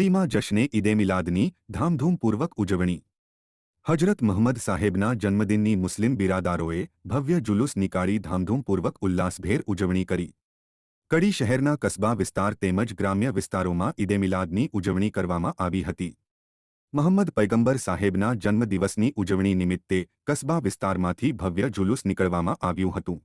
કડીમાં જશ્ને ઈદે મિલાદની ધામધૂમપૂર્વક ઉજવણી. હજરત મહંમદ સાહેબના જન્મદિનની મુસ્લિમ બિરાદારોએ ભવ્ય જુલુસ નીકાળી ધામધૂમપૂર્વક ઉલ્લાસભેર ઉજવણી કરી. કડી શહેરના કસ્બા વિસ્તાર તેમજ ગ્રામ્ય વિસ્તારોમાં ઈદે મિલાદની ઉજવણી કરવામાં આવી હતી. મહંમદ પૈગંબર સાહેબના જન્મદિવસની ઉજવણી નિમિત્તે કસ્બા વિસ્તારમાંથી ભવ્ય જુલુસ નીકળવામાં આવ્યું હતું.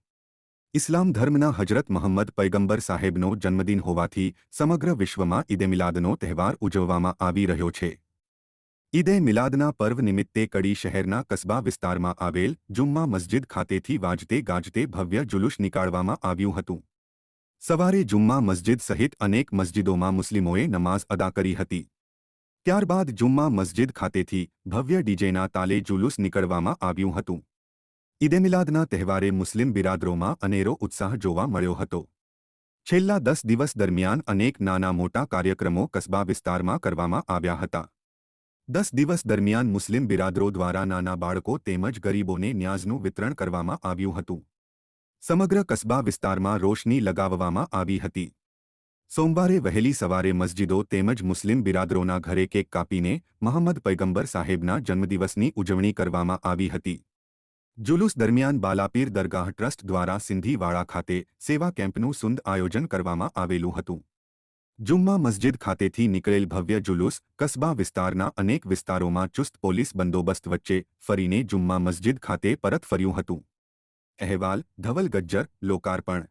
ઇસ્લામ ધર્મના હજરત મહંમદ પૈગંબર સાહેબનો જન્મદિન હોવાથી સમગ્ર વિશ્વમાં ઈદે મિલાદનો તહેવાર ઉજવવામાં આવી રહ્યો છે. ઈદે મિલાદના પર્વ નિમિત્તે કડી શહેરના કસ્બા વિસ્તારમાં આવેલ જુમ્મા મસ્જિદ ખાતેથી વાજતે ગાજતે ભવ્ય જુલુસ નીકાળવામાં આવ્યું હતું. સવારે જુમ્મા મસ્જિદ સહિત અનેક મસ્જિદોમાં મુસ્લિમોએ નમાઝ અદા કરી હતી. ત્યારબાદ જુમ્મા મસ્જિદ ખાતેથી ભવ્ય ડીજેના તાલે જુલુસ નીકળવામાં આવ્યું હતું. ઈદે મિલાદના તહેવારે મુસ્લિમ બિરાદરોમાં અનેરો ઉત્સાહ જોવા મળ્યો હતો. છેલ્લા દસ દિવસ દરમિયાન અનેક નાના મોટા કાર્યક્રમો કસ્બા વિસ્તારમાં કરવામાં આવ્યા હતા. દસ દિવસ દરમિયાન મુસ્લિમ બિરાદરો દ્વારા નાના બાળકો તેમજ ગરીબોને ન્યાઝનું વિતરણ કરવામાં આવ્યું હતું. સમગ્ર કસ્બા વિસ્તારમાં રોશની લગાવવામાં આવી હતી. સોમવારે વહેલી સવારે મસ્જિદો તેમજ મુસ્લિમ બિરાદરોના ઘરે કેક કાપીને મહંમદ પૈગંબર સાહેબના જન્મદિવસની ઉજવણી કરવામાં આવી હતી. જુલુસ દરમિયાન બાલાપીર દરગાહ ટ્રસ્ટ દ્વારા સિંધીવાડા ખાતે સેવા કેમ્પનું સુંદ આયોજન કરવામાં આવેલું હતું. જુમ્મા મસ્જિદ ખાતેથી નીકળેલ ભવ્ય જુલુસ કસ્બા વિસ્તારના અનેક વિસ્તારોમાં ચુસ્ત પોલીસ બંદોબસ્ત વચ્ચે ફરીને જુમ્મા મસ્જિદ ખાતે પરત ફર્યું હતું. અહેવાલ, ધવલ ગજ્જર, લોકાર્પણ